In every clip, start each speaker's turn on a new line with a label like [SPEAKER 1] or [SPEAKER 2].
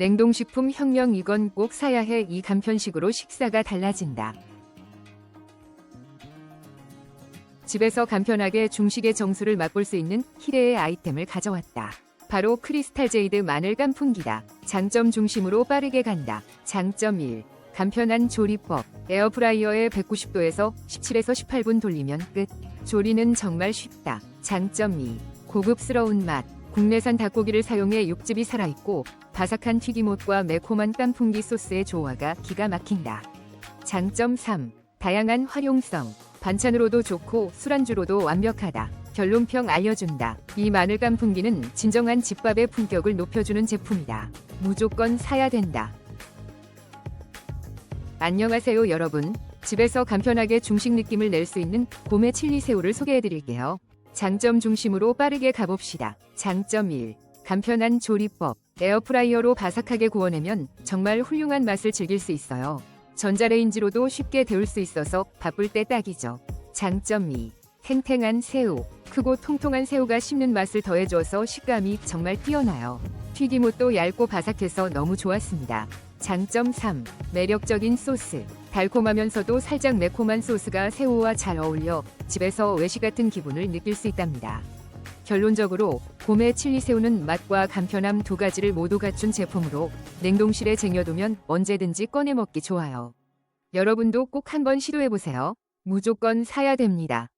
[SPEAKER 1] 냉동식품 혁명 이건 꼭 사야 해 이 간편식으로 식사가 달라진다. 집에서 간편하게 중식의 정수를 맛볼 수 있는 희대의 아이템을 가져왔다. 바로 크리스탈 제이드 마늘 깐풍기다. 장점 중심으로 빠르게 간다. 장점 1. 간편한 조리법. 에어프라이어에 190도에서 17에서 18분 돌리면 끝. 조리는 정말 쉽다. 장점 2. 고급스러운 맛. 국내산 닭고기를 사용해 육즙이 살아있고 바삭한 튀김옷과 매콤한 깐풍기 소스의 조화가 기가 막힌다. 장점 3. 다양한 활용성. 반찬으로도 좋고 술안주로도 완벽하다. 결론평 알려준다. 이 마늘 깐풍기는 진정한 집밥의 품격을 높여주는 제품이다. 무조건 사야 된다. 안녕하세요 여러분. 집에서 간편하게 중식 느낌을 낼 수 있는 곰의 칠리 새우를 소개해 드릴게요. 장점 중심으로 빠르게 가봅시다. 장점 1. 간편한 조리법. 에어프라이어로 바삭하게 구워내면 정말 훌륭한 맛을 즐길 수 있어요. 전자레인지로도 쉽게 데울 수 있어서 바쁠 때 딱이죠. 장점 2. 탱탱한 새우. 크고 통통한 새우가 씹는 맛을 더해줘서 식감이 정말 뛰어나요. 튀김옷도 얇고 바삭해서 너무 좋았습니다. 장점 3. 매력적인 소스. 달콤하면서도 살짝 매콤한 소스가 새우와 잘 어울려 집에서 외식 같은 기분을 느낄 수 있답니다. 결론적으로 곰의 칠리 새우는 맛과 간편함 두 가지를 모두 갖춘 제품으로 냉동실에 쟁여두면 언제든지 꺼내 먹기 좋아요. 여러분도 꼭 한번 시도해보세요. 무조건 사야 됩니다.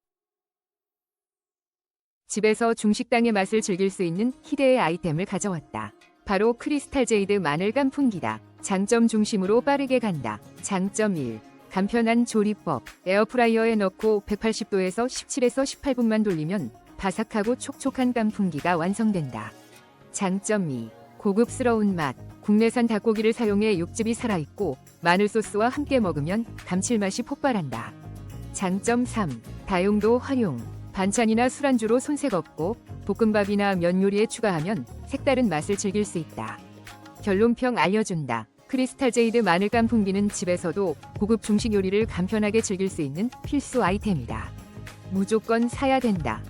[SPEAKER 1] 집에서 중식당의 맛을 즐길 수 있는 희대의 아이템을 가져왔다. 바로 크리스탈 제이드 마늘 깐풍기다. 장점 중심으로 빠르게 간다. 장점 1. 간편한 조리법. 에어프라이어에 넣고 180도에서 17에서 18분만 돌리면 바삭하고 촉촉한 깐풍기가 완성된다. 장점 2. 고급스러운 맛. 국내산 닭고기를 사용해 육즙이 살아있고 마늘 소스와 함께 먹으면 감칠맛이 폭발한다. 장점 3. 다용도 활용. 반찬이나 술안주로 손색 없고 볶음밥이나 면 요리에 추가하면 색다른 맛을 즐길 수 있다. 결론평 알려준다. 크리스탈 제이드 마늘 깐풍기는 집에서도 고급 중식 요리를 간편하게 즐길 수 있는 필수 아이템이다. 무조건 사야 된다.